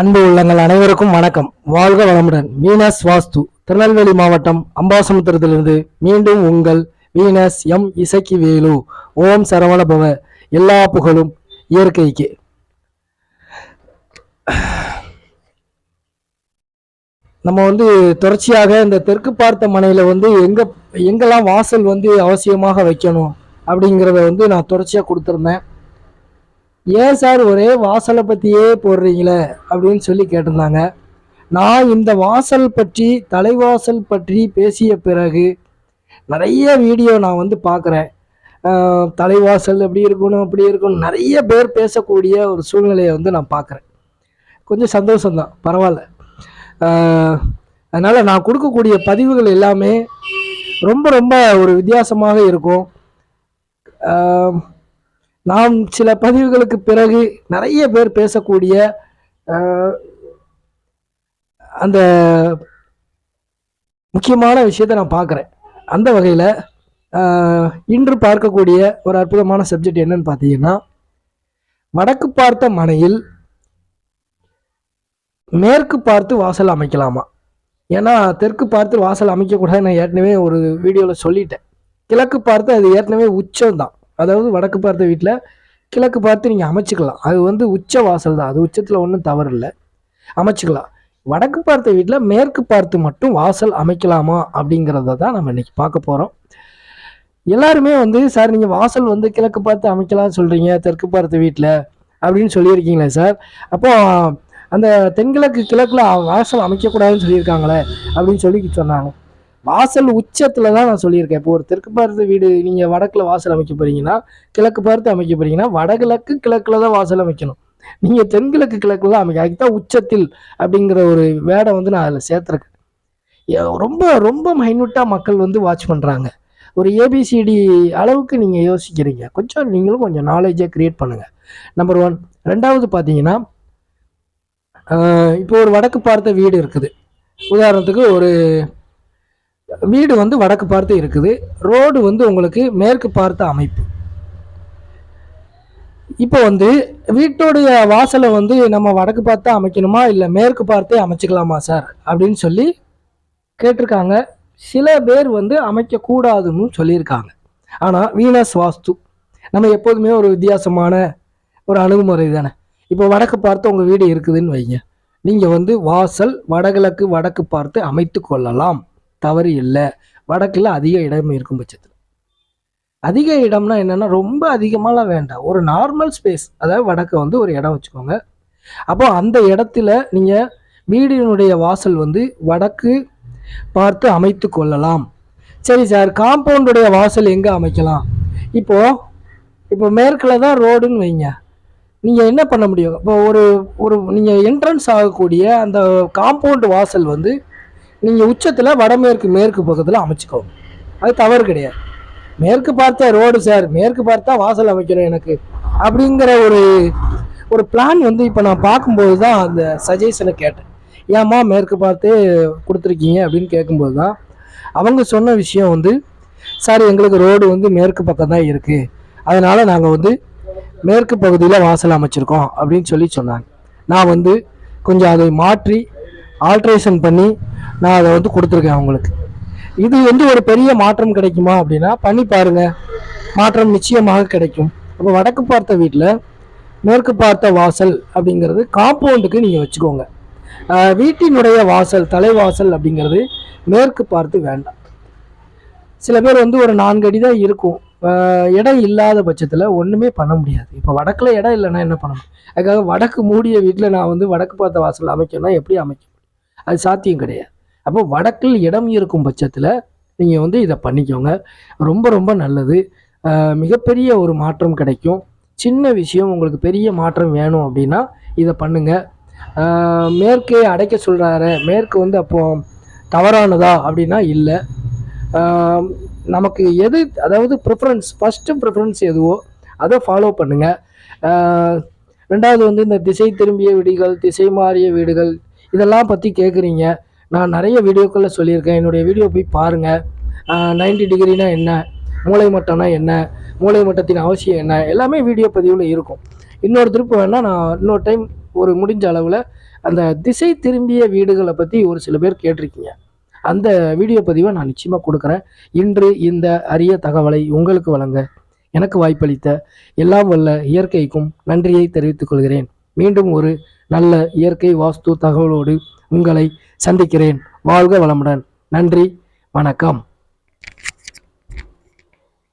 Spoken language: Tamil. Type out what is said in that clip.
அன்பு உள்ளங்கள் அனைவருக்கும் வணக்கம். வாழ்க வளமுடன். வீனஸ் வாஸ்து. திருநெல்வேலி மாவட்டம் அம்பாசமுத்திரத்திலிருந்து மீண்டும் உங்கள் வீனஸ் எம் இசக்கி வேலு ஓம் சரவண பவ எல்லா புகழும் இயற்கைக்கு. நம்ம வந்து தொடர்ச்சியாக இந்த தெற்கு பார்த்த மனையில் வந்து எங்க எங்கெல்லாம் வாசல் வந்து அவசியமாக வைக்கணும் அப்படிங்கிறத வந்து நான் தொடர்ச்சியாக கொடுத்துருந்தேன். ஏன் சார் ஒரே வாசலை பற்றியே போடுறீங்களே அப்படின்னு சொல்லி கேட்டிருந்தாங்க. நான் இந்த வாசல் பற்றி தலைவாசல் பற்றி பேசிய பிறகு நிறைய வீடியோ நான் வந்து பார்க்குறேன். தலைவாசல் எப்படி இருக்கணும் அப்படி இருக்கணும் நிறைய பேர் பேசக்கூடிய ஒரு சூழ்நிலையை வந்து நான் பார்க்குறேன். கொஞ்சம் சந்தோஷம்தான் பரவாயில்ல. அதனால் நான் கொடுக்கக்கூடிய பதிவுகள் எல்லாமே ரொம்ப ரொம்ப ஒரு வித்தியாசமாக இருக்கும். நாம் சில பதிவுகளுக்கு பிறகு நிறைய பேர் பேசக்கூடிய அந்த முக்கியமான விஷயத்தை நான் பார்க்குறேன். அந்த வகையில் இன்று பார்க்கக்கூடிய ஒரு அற்புதமான சப்ஜெக்ட் என்னன்னு பார்த்தீங்கன்னா வடக்கு பார்த்த மனையில் மேற்கு பார்த்து வாசல் அமைக்கலாமா? ஏன்னா தெற்கு பார்த்து வாசல் அமைக்கக்கூடாது நான் ஏற்கனவே ஒரு வீடியோவில் சொல்லிட்டேன். கிழக்கு பார்த்து அது ஏற்கனவே உச்சம் தான் அதாவது வடக்கு பார்த்த வீட்டில் கிழக்கு பார்த்து நீங்கள் அமைச்சிக்கலாம். அது வந்து உச்ச வாசல் தான். அது உச்சத்தில் ஒன்றும் தவறு இல்லை. அமைச்சிக்கலாம். வடக்கு பார்த்த வீட்டில் மேற்கு பார்த்து மட்டும் வாசல் அமைக்கலாமா அப்படிங்கிறத தான் நம்ம இன்னைக்கு பார்க்க போகிறோம் எல்லாருமே வந்து சார் நீங்கள் வாசல் வந்து கிழக்கு பார்த்து அமைக்கலாம்னு சொல்கிறீங்க தெற்கு பார்த்த வீட்டில் அப்படின்னு சொல்லியிருக்கீங்களே சார். அப்போ அந்த தென்கிழக்கு கிழக்கில் வாசல் அமைக்கக்கூடாதுன்னு சொல்லியிருக்காங்களே அப்படின்னு சொல்லி சொன்னாங்க. வாசல் உச்சத்தில் தான் நான் சொல்லியிருக்கேன். இப்போ ஒரு தெற்கு பார்த்து வீடு நீங்கள் வடக்கில் வாசல் அமைக்க போகிறீங்கன்னா கிழக்கு பார்த்து அமைக்க போகிறீங்கன்னா வடகிழக்கு கிழக்கில் தான் வாசல் அமைக்கணும். நீங்கள் தென்கிழக்கு கிழக்கில் தான் அமைக்க அதுக்கு தான் உச்சத்தில் அப்படிங்கிற ஒரு வேடை வந்து நான் அதில் சேர்த்துருக்கேன். ரொம்ப ரொம்ப மைன்யூட்டாக மக்கள் வந்து வாட்ச் பண்ணுறாங்க ஒரு ஏபிசிடி அளவுக்கு நீங்கள் யோசிக்கிறீங்க. கொஞ்சம் நீங்களும் கொஞ்சம் நாலேஜை க்ரியேட் பண்ணுங்கள் நம்பர் ஒன் ரெண்டாவது பார்த்தீங்கன்னா இப்போ ஒரு வடக்கு பார்த்த வீடு இருக்குது. உதாரணத்துக்கு ஒரு வீடு வந்து வடக்கு பார்த்து இருக்குது. ரோடு வந்து உங்களுக்கு மேற்கு பார்த்த அமைப்பு. இப்போ வந்து வீட்டோடைய வாசலை வந்து நம்ம வடக்கு பார்த்து அமைக்கணுமா? இல்லை மேற்கு பார்த்தே அமைச்சிக்கலாமா சார்? அப்படின்னு சொல்லி கேட்டிருக்காங்க. சில பேர் வந்து அமைக்கக்கூடாதுன்னு சொல்லியிருக்காங்க. ஆனால் வீனஸ் வாஸ்து நம்ம எப்போதுமே ஒரு வித்தியாசமான ஒரு அணுகுமுறை தானே. இப்போ வடக்கு பார்த்து உங்கள் வீடு இருக்குதுன்னு வைங்க. நீங்கள் வந்து வாசல் வடகிழக்கு வடக்கு பார்த்து அமைத்து கொள்ளலாம். தவறு இல்லை. வடக்கில் அதிக இடம் இருக்கும் பட்சத்தில். அதிக இடம்னா என்னென்னா ரொம்ப அதிகமாலாம் வேண்டாம் ஒரு நார்மல் ஸ்பேஸ் அதாவது வடக்க வந்து ஒரு இடம் வச்சுக்கோங்க. அப்போ அந்த இடத்துல நீங்கள் வீடினுடைய வாசல் வந்து வடக்கு பார்த்து அமைத்து கொள்ளலாம். சரி சார் காம்பவுண்டுடைய வாசல் எங்கே அமைக்கலாம்? இப்போது இப்போ மேற்கில் தான் ரோடுன்னு வைங்க. நீங்கள் என்ன பண்ண முடியும்? இப்போ ஒரு ஒரு நீங்கள் என்ட்ரன்ஸ் ஆகக்கூடிய அந்த காம்பவுண்ட் வாசல் வந்து நீங்கள் உச்சத்தில் வடமேற்கு மேற்கு பக்கத்தில் அமைச்சுக்கோங்க. அது தவறு கிடையாது. மேற்கு பார்த்த ரோடு சார் மேற்கு பார்த்தா வாசல் அமைக்கணும் எனக்கு அப்படிங்கிற ஒரு ஒரு பிளான் வந்து இப்போ நான் பார்க்கும்போது தான் அந்த சஜஷனை கேட்டேன். ஏம்மா மேற்கு பார்த்து கொடுத்துருக்கீங்க அப்படின்னு கேட்கும்போது தான் அவங்க சொன்ன விஷயம் வந்து சார் எங்களுக்கு ரோடு வந்து மேற்கு பக்கம் தான் இருக்குது அதனால் நாங்கள் வந்து மேற்கு பகுதியில் வாசல் அமைச்சிருக்கோம். அப்படின்னு சொல்லி சொன்னாங்க. நான் வந்து கொஞ்சம் அதை மாற்றி ஆல்ட்ரேஷன் பண்ணி நான் அதை வந்து கொடுத்துருக்கேன் அவங்களுக்கு. இது வந்து ஒரு பெரிய மாற்றம் கிடைக்குமா அப்படின்னா பண்ணி பாருங்க. மாற்றம் நிச்சயமாக கிடைக்கும். அப்போ வடக்கு பார்த்த வீட்டில் மேற்கு பார்த்த வாசல் அப்படிங்கிறது காம்பவுண்டுக்கு நீங்கள் வச்சுக்கோங்க. வீட்டினுடைய வாசல் தலைவாசல் அப்படிங்கிறது மேற்கு பார்த்து வேண்டாம். சில பேர் வந்து ஒரு நான்கு அடி தான் இருக்கும். இடம் இல்லாத பட்சத்தில் ஒன்றுமே பண்ண முடியாது. இப்போ வடக்கில் இடம் இல்லைன்னா என்ன பண்ண முடியும்? அதுக்காக வடக்கு மூடிய வீட்டில் நான் வந்து வடக்கு பார்த்த வாசல் அமைக்கணும்னா எப்படி அமைக்க முடியும் அது சாத்தியம் கிடையாது. அப்போ வடக்கில் இடம் இருக்கும் பட்சத்தில் நீங்கள் வந்து இதை பண்ணிக்கோங்க. ரொம்ப ரொம்ப நல்லது. மிகப்பெரிய ஒரு மாற்றம் கிடைக்கும். சின்ன விஷயம் உங்களுக்கு பெரிய மாற்றம் வேணும் அப்படின்னா இதை பண்ணுங்கள் மேற்கே அடைக்க சொல்கிறாரு மேற்கு வந்து அப்போ தவறானதா அப்படின்னா இல்லை. நமக்கு எது அதாவது ப்ரிஃபரன்ஸ் ஃபஸ்ட்டு ப்ரிஃபரன்ஸ் எதுவோ அதை ஃபாலோ பண்ணுங்கள் ரெண்டாவது வந்து இந்த திசை திரும்பிய வீடுகள் திசை மாறிய வீடுகள் இதெல்லாம் பற்றி கேட்குறீங்க நான் நிறைய வீடியோக்களில் சொல்லியிருக்கேன். என்னுடைய வீடியோ போய் பாருங்கள் நைன்டி டிகிரினா என்ன? மூளை மட்டம்னா என்ன? மூளை மட்டத்தின் அவசியம் என்ன? எல்லாமே வீடியோ பதிவில் இருக்கும். இன்னொரு திருப்பு வேணால் நான் இன்னொரு டைம் ஒரு முடிஞ்ச அளவில் அந்த திசை திரும்பிய வீடுகளை பற்றி ஒரு சில பேர் கேட்டிருக்கீங்க. அந்த வீடியோ பதிவை நான் நிச்சயமாக கொடுக்குறேன். இன்று இந்த அரிய தகவலை உங்களுக்கு வழங்க எனக்கு வாய்ப்பளித்த எல்லாம் வல்ல இயற்கைக்கும் நன்றியை தெரிவித்துக் கொள்கிறேன். மீண்டும் ஒரு நல்ல இயற்கை வாஸ்து தகவலோடு உங்களை சந்திக்கிறேன். வாழ்க வளமுடன். நன்றி. வணக்கம்.